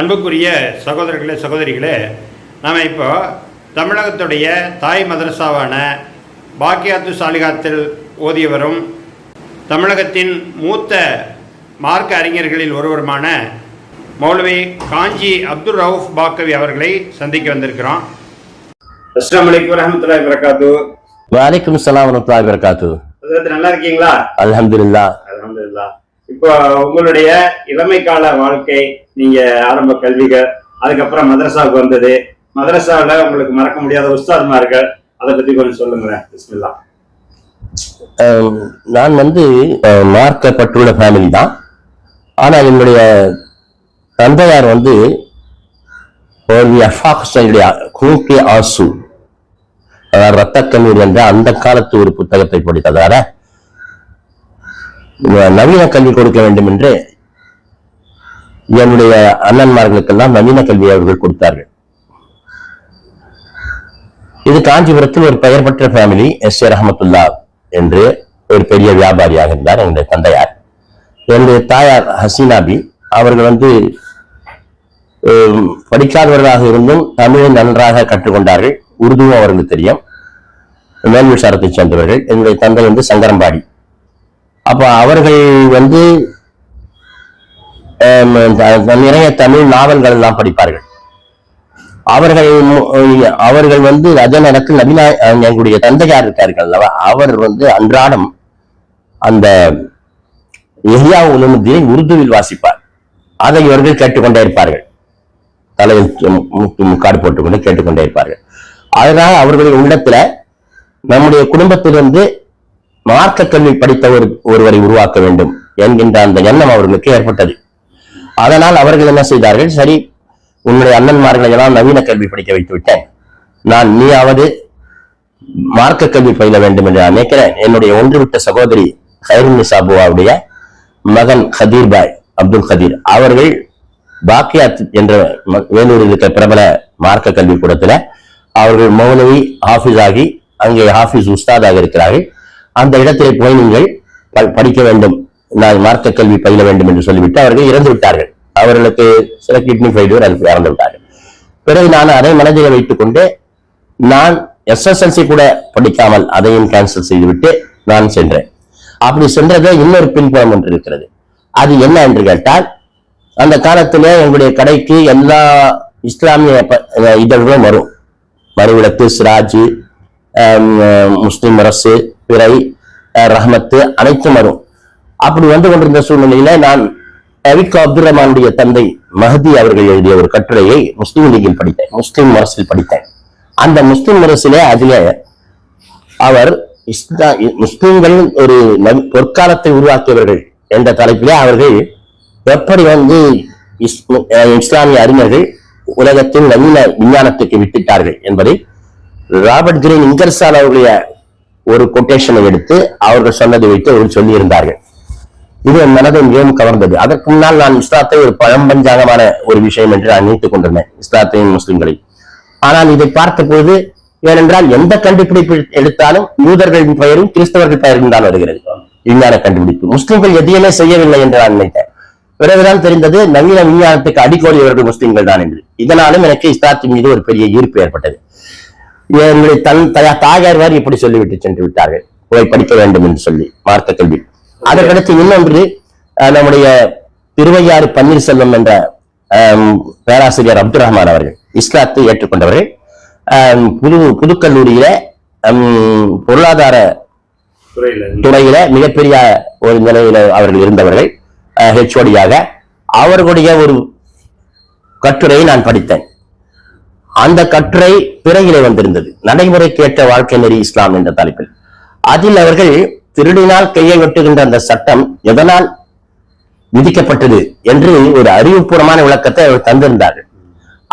அன்புக்குரிய சகோதரர்களே சகோதரிகளே நாம் இப்போ தமிழகத்துடைய தாய் மதரசாவான பாக்கியாத்து சாலிகாத்தில் ஓதியவரும் தமிழகத்தின் மூத்த மார்க்க அறிஞர்களில் ஒருவருமான மௌலவி காஞ்சி அப்துல் ரவுஃப் பாக்கவி அவர்களை சந்திக்க வந்திருக்கிறோம். அஸ்லாம் வலைக்கம் வரமத்துல்லாஹி வரகாத்து வலைக்கும் சலாம் வரமத்துல்லாஹி வரகாத்து நல்லா இருக்கீங்களா? அல்ஹம்துலில்லா அல்ஹம்துலில்லாஹ். இப்போ உங்களுடைய இளமை கால வாழ்க்கை நீங்க ஆரம்ப கல்விகள் அதுக்கப்புறம் மதரசாவுக்கு வந்தது. மதரசாவில் உங்களுக்கு மறக்க முடியாத உஸ்தாத்மார்கள் அதை பத்தி கொஞ்சம் சொல்லுங்களேன். பிஸ்மில்லா நான் வந்து மார்க்கப்பட்டுள்ள ஃபேமிலி தான். ஆனால் என்னுடைய தந்தையார் வந்து ஒரு கூட்டி ஆசு. அதாவது ரத்த கண்ணீர் என்ற அந்த காலத்து ஒரு புத்தகத்தை படித்ததால நவீன கல்வி கொடுக்க வேண்டும் என்று என்னுடைய அண்ணன்மார்களுக்கெல்லாம் நவீன கல்வி அவர்கள் கொடுத்தார்கள். இது காஞ்சிபுரத்தில் ஒரு பெயர் பெற்ற ஃபேமிலி எஸ் ஏ ரஹமத்துல்லா என்று ஒரு பெரிய வியாபாரியாக இருந்தார் என்னுடைய தந்தையார். என்னுடைய தாயார் ஹசீனாபி அவர்கள் வந்து படிக்காதவர்களாக இருந்தும் தமிழை நன்றாக கற்றுக்கொண்டார்கள். உருதுவும் அவர்களுக்கு தெரியும். மேல்விசாரத்தைச் சேர்ந்தவர்கள். என்னுடைய தந்தை வந்து சங்கரம்பாடி. அப்போ அவர்கள் வந்து நிறைய தமிழ் நாவல்கள் எல்லாம் படிப்பார்கள். அவர்கள் அவர்கள் வந்து ரஜநடத்தில் நேரத்தில் நபினா எங்களுடைய தந்தையார் இருக்கார்கள் அல்லவா? அவர் வந்து அன்றாடம் அந்த எஹியா உலமுதீனை உருதுவில் வாசிப்பார். அதை இவர்கள் கேட்டுக்கொண்டே இருப்பார்கள். தலையில் மு- முக்காடு போட்டுக்கொண்டு கேட்டுக்கொண்டே இருப்பார்கள். அதனால் அவர்களுடைய உள்ளத்துல நம்முடைய குடும்பத்திலிருந்து மார்க்க கல்வி படித்த ஒரு ஒருவரை உருவாக்க வேண்டும் என்கின்ற அந்த எண்ணம் அவர்களுக்கு ஏற்பட்டது. அதனால் அவர்கள் என்ன செய்தார்கள்? சரி உன்னுடைய அண்ணன்மார்களை எல்லாம் நவீன கல்வி படிக்க வைத்து விட்டேன். நான் நீயாவது மார்க்க கல்வி பயில வேண்டும் என்று நான் நினைக்கிறேன். என்னுடைய ஒன்றுவிட்ட சகோதரி ஹைருன் சாபுவாவுடைய மகன் ஹதீர் பாய் அப்துல் கதீர். அவர்கள் பாக்கியாத் என்ற வேலூரில் இருக்கிற பிரபல மார்க்க கல்வி கூடத்துல அவர்கள் மௌனவி ஹாஃபிஸ் ஆகி அங்கே ஹாஃபிஸ் உஸ்தாதாக இருக்கிறார்கள். அந்த இடத்திலே போய் நீங்கள் படிக்க வேண்டும். நான் மார்க்க கல்வி பயில வேண்டும் என்று சொல்லிவிட்டு அவர்கள் இறந்து விட்டார்கள். அவர்களுக்கு சில கிட்னி ஃபெயிலியர் அதுக்கு இறந்து விட்டார்கள். பிறகு நான் அதை மனதில் வைத்துக் கொண்டு நான் எஸ்எஸ்எல்சி கூட படிக்காமல் அதையும் கேன்சல் செய்துவிட்டு நான் சென்றேன். அப்படி சென்றதை இன்னொரு பின்புறம் ஒன்று இருக்கிறது. அது என்ன என்று கேட்டால் அந்த காலத்தில் எங்களுடைய கடைக்கு எல்லா இஸ்லாமிய ப- இதழ்களும் வரும். மறுவிளக்கு சிராஜ் முஸ்லிம் அரசு பிறை ரஹமத்து அனைத்தும் வரும். அப்படி வந்து கொண்டிருந்த சூழ்நிலையில நான் அவிக் அப்துல் ரஹ்மானுடைய தந்தை மஹதி அவர்கள் எழுதிய ஒரு கட்டுரையை முஸ்லீம் லீகில் படித்தேன் முஸ்லீம் அரசில் படித்தேன். அந்த முஸ்லீம் அரசிலே அதில அவர் இஸ்லா முஸ்லிம்கள் ஒரு பொற்காலத்தை உருவாக்கியவர்கள் என்ற தலைப்பிலே அவர்கள் எப்படி வந்து இஸ்லாமிய அறிஞர்கள் உலகத்தின் நவீன விஞ்ஞானத்துக்கு விட்டுட்டார்கள் என்பதை ராபர்ட் கிரீன் இங்கர்சால் அவருடைய ஒரு கொட்டேஷனை எடுத்து அவர்கள் சொன்னதை வைத்து அவர்கள் சொல்லியிருந்தார்கள். இது என் மனதை மிகவும் கவர்ந்தது. அதற்கு முன்னால் நான் இஸ்லாத்தை ஒரு பழம்பஞ்சாங்கமான ஒரு விஷயம் என்று நான் நினைத்துக் கொண்டிருந்தேன் இஸ்லாத்தையும் முஸ்லிம்களை. ஆனால் இதை பார்த்த பொழுது ஏனென்றால் எந்த கண்டுபிடிப்பு எடுத்தாலும் யூதர்களின் பெயரும் கிறிஸ்தவர்கள் பெயரும் தான் வருகிறது. விஞ்ஞான கண்டுபிடிப்பு? முஸ்லிம்கள் எதையுமே செய்யவில்லை என்று நான் நினைத்தேன். பிறகுதான் தெரிந்தது நவீன விஞ்ஞானத்துக்கு அடிக்கோடி இவர்கள் முஸ்லிம்கள் தான் என்று. இதனாலும் எனக்கு இஸ்லாத்தின் மீது ஒரு பெரிய ஈர்ப்பு ஏற்பட்டது. என்னுடைய தன் தயா- தாயார் வார் இப்படி சொல்லிவிட்டு சென்று விட்டார்கள். போய் படிக்க வேண்டும் என்று சொல்லி மார்க்க கல்வி அதற்கடுத்து இன்னொன்று நம்முடைய திருவையாறு பன்னீர்செல்வம் என்ற பேராசிரியர் அப்துல் ரஹ்மான் அவர்கள் இஸ்லாத்தை ஏற்றுக்கொண்டவர்கள். புது புதுக்கல்லூரியில பொருளாதார துறையில. துறையில மிகப்பெரிய ஒரு நிலையில அவர்கள் இருந்தவர்கள். ஹெச்ஓடியாக அவர்களுடைய ஒரு கட்டுரையை நான் படித்தேன். அந்த கட்டுரை பிறகிலே வந்திருந்தது. நடைமுறைக்கேற்ற வாழ்க்கை நெறி இஸ்லாம் என்ற தலைப்பில். அதில் அவர்கள் திருடினால் கையை வெட்டுகின்ற அந்த சட்டம் எதனால் விதிக்கப்பட்டது என்று ஒரு அறிவுபூர்வமான விளக்கத்தை அவர் தந்திருந்தார்கள்.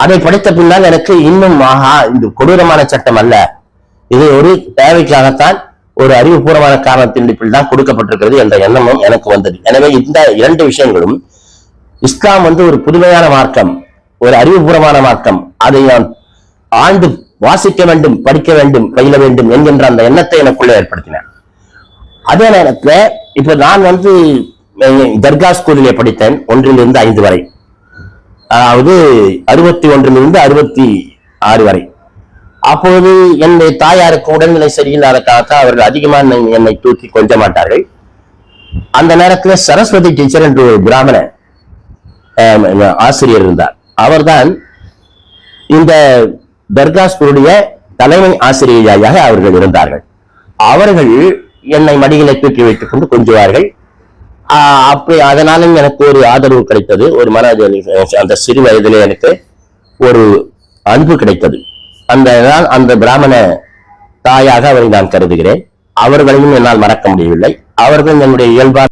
அதை படித்த பின்னால் எனக்கு இன்னும் ஆஹா இது கொடூரமான சட்டம் அல்ல. இது ஒரு தேவைக்காகத்தான் ஒரு அறிவுபூர்வமான காரணத்தின் அடிப்பில் தான் கொடுக்கப்பட்டிருக்கிறது என்ற எண்ணமும் எனக்கு வந்தது. எனவே இந்த இரண்டு விஷயங்களும் இஸ்லாம் வந்து ஒரு புதுமையான மார்க்கம். ஒரு அறிவுபூர்வமான மார்க்கம். அதை நான் ஆண்டு வாசிக்க வேண்டும் படிக்க வேண்டும் பயில வேண்டும் என்கின்ற அந்த எண்ணத்தை எனக்குள்ளே ஏற்படுத்தினேன் அதே நேரத்துல இப்ப நான் வந்து தர்கா ஸ்கூலிலே படித்தேன் ஒன்றிலிருந்து ஐந்து வரை. அதாவது அறுபத்தி ஒன்றிலிருந்து அறுபத்தி ஆறு வரை. அப்போது என்னுடைய தாயாருக்கு உடல்நிலை சரியில்லாத அவர்கள் அதிகமாக என்னை- தூக்கி கொஞ்ச மாட்டார்கள். அந்த நேரத்தில் சரஸ்வதி டீச்சர் என்று ஒரு பிராமண ஆசிரியர் இருந்தார். அவர்தான் இந்த தர்கா தலைமை ஆசிரியராக அவர்கள் இருந்தார்கள். அவர்கள் என்னை மடிகளை தூக்கி வைத்துக் கொண்டு கொஞ்சுவார்கள். அப்படி அதனாலும் எனக்கு ஒரு ஆதரவு கிடைத்தது. ஒரு மன அந்த சிறு வயதிலே எனக்கு ஒரு அன்பு கிடைத்தது. அந்த நாள் அந்த பிராமண தாயாக அவரை நான் கருதுகிறேன். அவர்களையும் என்னால் மறக்க முடியவில்லை. அவர்கள் என்னுடைய இயல்பான